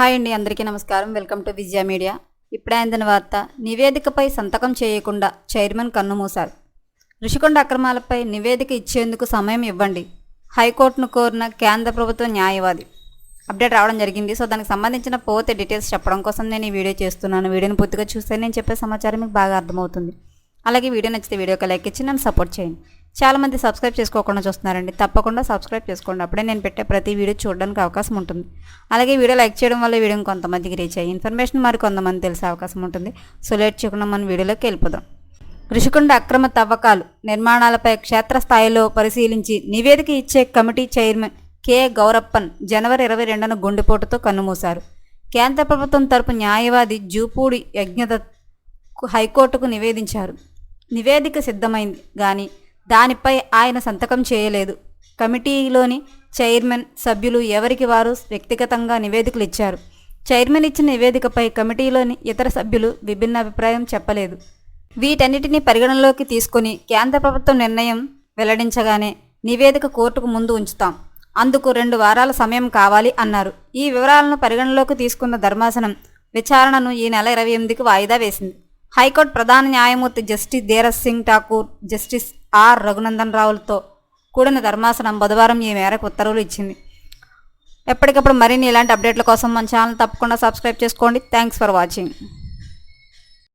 Hi అండి అందరికీ నమస్కారం. Welcome to Vijaya media. ఇప్పుడే అందిన వార్త నివేదికపై సంతకం చేయకుండా చైర్మన్ కన్నుమూశారు ఋషికొండ అక్రమాలపై నివేదిక ఇచ్చేందుకు సమయం ఇవ్వండి. హైకోర్టును కోరిన కేంద్ర ప్రభుత్వ న్యాయవాది. అప్డేట్ రావడం జరిగింది. సో దానికి సంబంధించిన పోతే డీటెయిల్స్ చెప్పడం కోసం నేను ఈ వీడియో చేస్తున్నాను. వీడియోని పూర్తిగా చూస్తే నేను చెప్పే సమాచారం మీకు బాగా అర్థమవుతుంది. అలాగే వీడియో నచ్చితే వీడియోకి లైక్ ఇచ్చి నన్ను సపోర్ట్ చేయండి. చాలామంది సబ్స్క్రైబ్ చేసుకోకుండా చూస్తున్నారండి. తప్పకుండా సబ్స్క్రైబ్ చేసుకోండి. అప్పుడే నేను పెట్టే ప్రతి వీడియో చూడడానికి అవకాశం ఉంటుంది. అలాగే వీడియో లైక్ చేయడం వల్ల వీడియో కొంతమందికి రీచ్ అయ్యి ఇన్ఫర్మేషన్ మరి కొంతమంది తెలిసే అవకాశం ఉంటుంది. సో లేట్ చేయకుండా మనం వీడియోలోకి వెళ్ళిపోదాం. ఋషికొండ అక్రమ తవ్వకాలు నిర్మాణాలపై క్షేత్రస్థాయిలో పరిశీలించి నివేదిక ఇచ్చే కమిటీ చైర్మన్ కె. గౌరప్పన్ జనవరి ఇరవై రెండున గుండెపోటుతో కన్నుమూశారు. కేంద్ర ప్రభుత్వం తరపు న్యాయవాది జూపూడి యజ్ఞదత్ హైకోర్టుకు నివేదించారు. నివేదిక సిద్ధమైంది. కానీ దానిపై ఆయన సంతకం చేయలేదు. కమిటీలోని చైర్మన్ సభ్యులు ఎవరికి వారు వ్యక్తిగతంగా నివేదికలు ఇచ్చారు? చైర్మన్ ఇచ్చిన నివేదికపై కమిటీలోని ఇతర సభ్యులు విభిన్న అభిప్రాయం చెప్పలేదు. వీటన్నిటిని పరిగణనలోకి తీసుకొని కేంద్ర ప్రభుత్వం నిర్ణయం వెల్లడించగానే నివేదిక కోర్టుకు ముందు ఉంచుతాం. అందుకు రెండు వారాల సమయం కావాలి అన్నారు. ఈ వివరాలను పరిగణనలోకి తీసుకున్న ధర్మాసనం విచారణను ఈ నెల ఇరవై ఎనిమిదికి వాయిదా వేసింది. హైకోర్టు ప్రధాన న్యాయమూర్తి justice Dhiraj Singh Thakur justice R Raghunandan రావులతో కూడిన ధర్మాసనం బుధవారం ఈ మేరకు ఉత్తర్వులు ఇచ్చింది. ఎప్పటికప్పుడు మరిన్ని ఇలాంటి అప్డేట్ల కోసం మన ఛానల్ తప్పకుండా సబ్స్క్రైబ్ చేసుకోండి. Thanks for watching